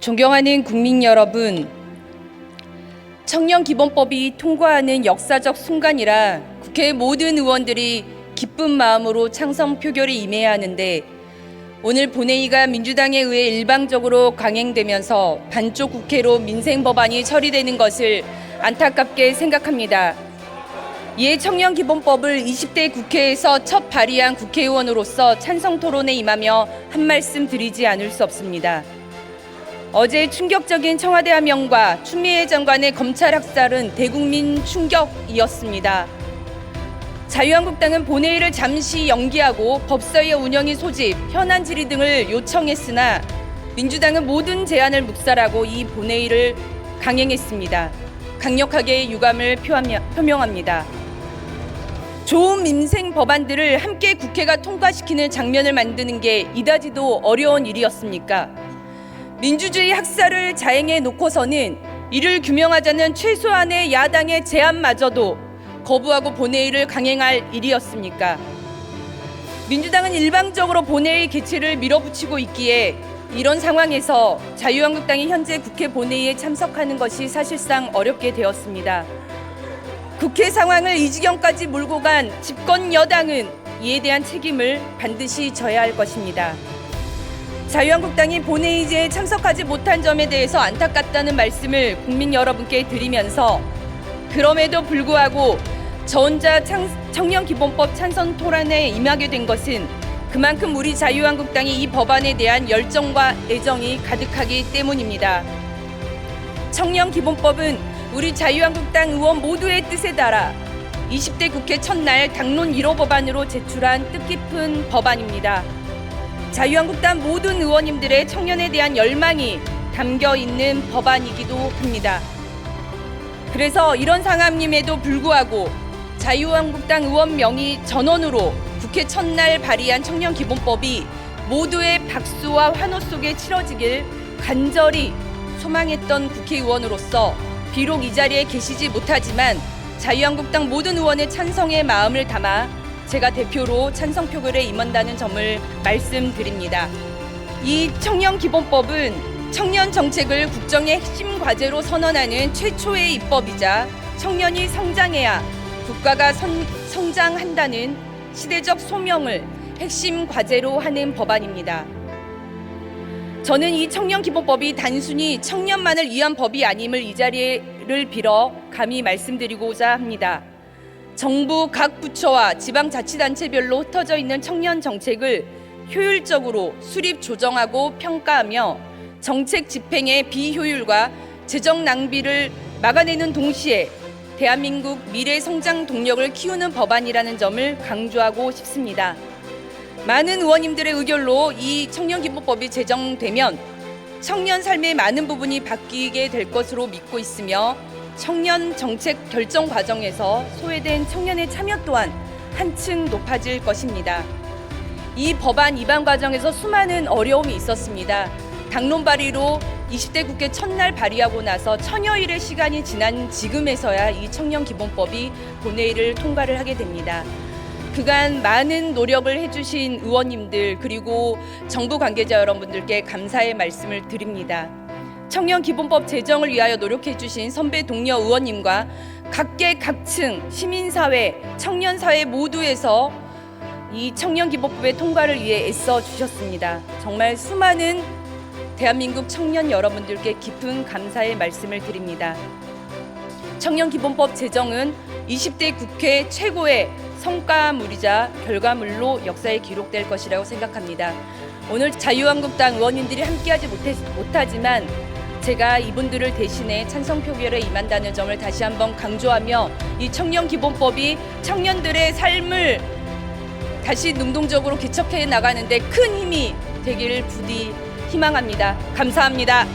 존경하는 국민 여러분, 청년 기본법이 통과하는 역사적 순간이라 국회 모든 의원들이 기쁜 마음으로 창성 표결에 임해야 하는데 오늘 본회의가 민주당에 의해 일방적으로 강행되면서 반쪽 국회로 민생 법안이 처리되는 것을 안타깝게 생각합니다. 이에 청년 기본법을 20대 국회에서 첫 발의한 국회의원으로서 찬성 토론에 임하며 한 말씀 드리지 않을 수 없습니다. 어제 충격적인 청와대 함명과 추미애 장관의 검찰 학살은 대국민 충격이었습니다. 자유한국당은 본회의를 잠시 연기하고 법사위의 운영위 소집, 현안 질의 등을 요청했으나 민주당은 모든 제안을 묵살하고 이 본회의를 강행했습니다. 강력하게 유감을 표명합니다. 좋은 민생 법안들을 함께 국회가 통과시키는 장면을 만드는 게 이다지도 어려운 일이었습니까? 민주주의 학살을 자행해 놓고서는 이를 규명하자는 최소한의 야당의 제안마저도 거부하고 본회의를 강행할 일이었습니까? 민주당은 일방적으로 본회의 개최를 밀어붙이고 있기에 이런 상황에서 자유한국당이 현재 국회 본회의에 참석하는 것이 사실상 어렵게 되었습니다. 국회 상황을 이 지경까지 몰고 간 집권 여당은 이에 대한 책임을 반드시 져야 할 것입니다. 자유한국당이 본회의에 참석하지 못한 점에 대해서 안타깝다는 말씀을 국민 여러분께 드리면서 그럼에도 불구하고 저 혼자 창- 청년기본법 찬성 토론에 임하게 된 것은 그만큼 우리 자유한국당이 이 법안에 대한 열정과 애정이 가득하기 때문입니다. 청년기본법은 우리 자유한국당 의원 모두의 뜻에 따라 20대 국회 첫날 당론 1호 법안으로 제출한 뜻깊은 법안입니다. 자유한국당 모든 의원님들의 청년에 대한 열망이 담겨 있는 법안이기도 합니다. 그래서 이런 상황임에도 불구하고 자유한국당 의원 명의 전원으로 국회 첫날 발의한 청년기본법이 모두의 박수와 환호 속에 치러지길 간절히 소망했던 국회의원으로서 비록 이 자리에 계시지 못하지만 자유한국당 모든 의원의 찬성의 마음을 담아 제가 대표로 찬성 표결에 임한다는 점을 말씀드립니다. 이 청년 기본법은 청년 정책을 국정의 핵심 과제로 선언하는 최초의 입법이자 청년이 성장해야 국가가 선- 성장한다는 시대적 소명을 핵심 과제로 하는 법안입니다. 저는 이 청년 기본법이 단순히 청년만을 위한 법이 아님을 이 자리를 빌어 감히 말씀드리고자 합니다. 정부 각 부처와 지방자치단체별로 흩어져 있는 청년 정책을 효율적으로 수립 조정하고 평가하며 정책 집행의 비효율과 재정 낭비를 막아내는 동시에 대한민국 미래 성장 동력을 키우는 법안이라는 점을 강조하고 싶습니다. 많은 의원님들의 의결로 이 청년기본법이 제정되면 청년 삶의 많은 부분이 바뀌게 될 것으로 믿고 있으며 청년 정책 결정 과정에서 소외된 청년의 참여 또한 한층 높아질 것입니다. 이 법안 입안 과정에서 수많은 어려움이 있었습니다. 당론 발의로 20대 국회 첫날 발의하고 나서 천여일의 시간이 지난 지금에서야 이 청년 기본법이 본회의를 통과를 하게 됩니다. 그간 많은 노력을 해주신 의원님들 그리고 정부 관계자 여러분들께 감사의 말씀을 드립니다. 청년 기본법 제정을 위하여 노력해 주신 선배 동료 의원님과 각계각층 시민사회, 청년사회 모두에서 이 청년 기본법의 통과를 위해 애써 주셨습니다. 정말 수많은 대한민국 청년 여러분들께 깊은 감사의 말씀을 드립니다. 청년 기본법 제정은 20대 국회 최고의 성과물이자 결과물로 역사에 기록될 것이라고 생각합니다. 오늘 자유한국당 의원님들이 함께하지 못하지만 제가 이분들을 대신해 찬성 표결에 임한다는 점을 다시 한번 강조하며 이 청년 기본법이 청년들의 삶을 다시 능동적으로 개척해 나가는데 큰 힘이 되기를 부디 희망합니다. 감사합니다.